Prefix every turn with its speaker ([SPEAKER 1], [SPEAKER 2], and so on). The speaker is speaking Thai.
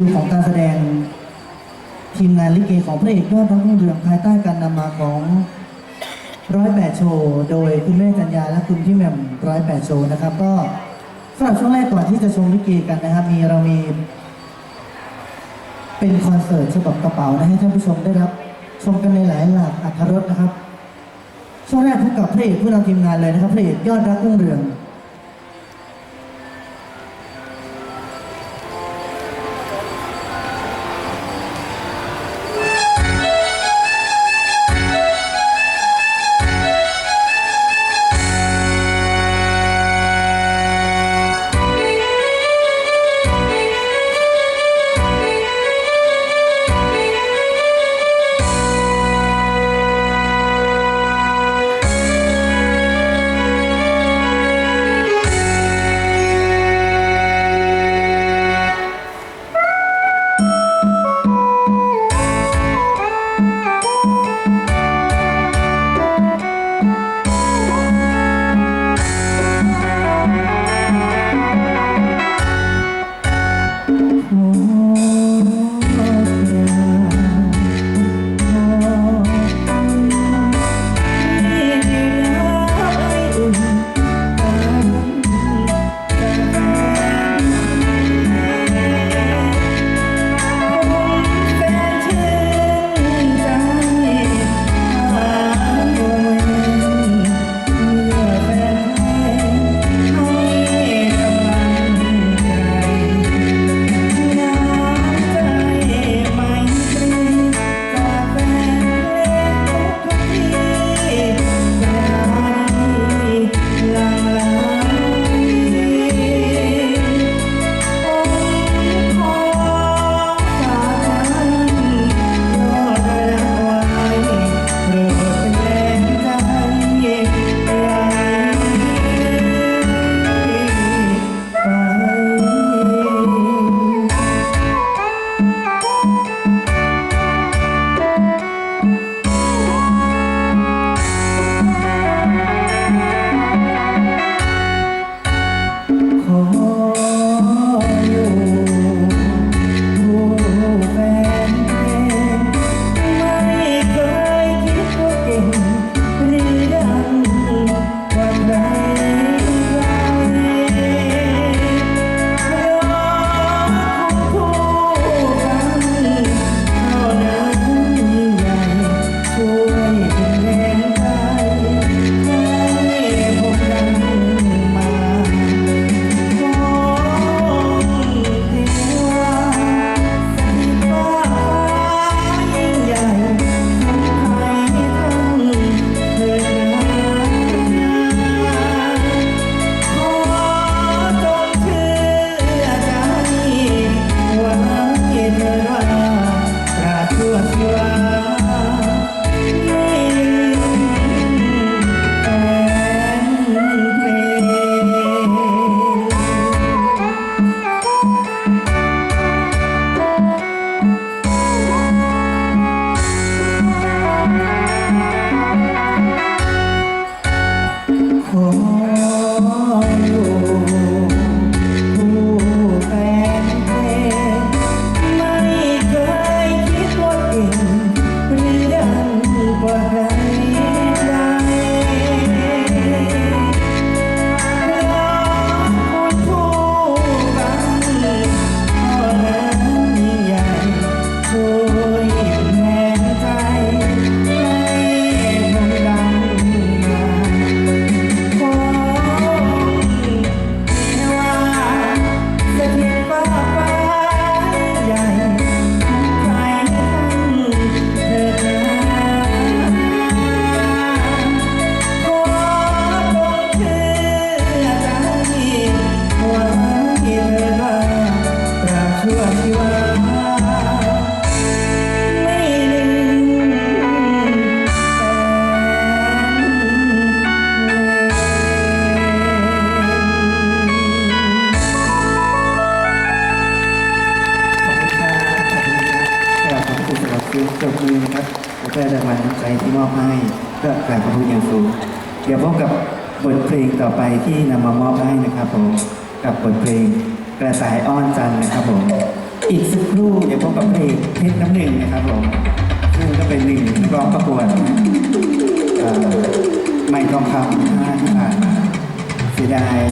[SPEAKER 1] ของการแสดงทีมงานลิเกของพระเอกยอดรักรุ่งเรืองภายใต้การนำมาของร้อยแปดโชว์โดยคุณแม่จัญญาและคุณพี่แหม่มร้อยแปดโชว์นะครับ ก็สำหรับช่วงแรกก่อนที่จะชมลิเกกันนะครับ มีเรามี เป็นคอนเสิร์ตฉบับกระเป๋านะให้ท่านผู้ชมได้รับ ชมกันในหลายหลากอัธรสนะครับ ช่วงแรกพบกับพระเอกผู้นำทีมงานเลยนะครับพระเอกยอดรักรุ่งเรือง นะครับแล้
[SPEAKER 2] วก็รางวัลน้ำใจที่มอบให้ก็กราบขอบคุณอย่างสูง เดี๋ยวพบกับบทเพลงต่อไปที่นำมามอบให้นะครับผมกับบทเพลงกระต่ายอ้อนจันทร์นะครับผม
[SPEAKER 1] อีกสักครู่เดี๋ยวพบกับเพลงเพชรน้ำหนึ่งนะครับผมซึ่งก็เป็นหนึ่งร้องประกวดไม่ทองคำห้าที่ผ่านมาเสียดาย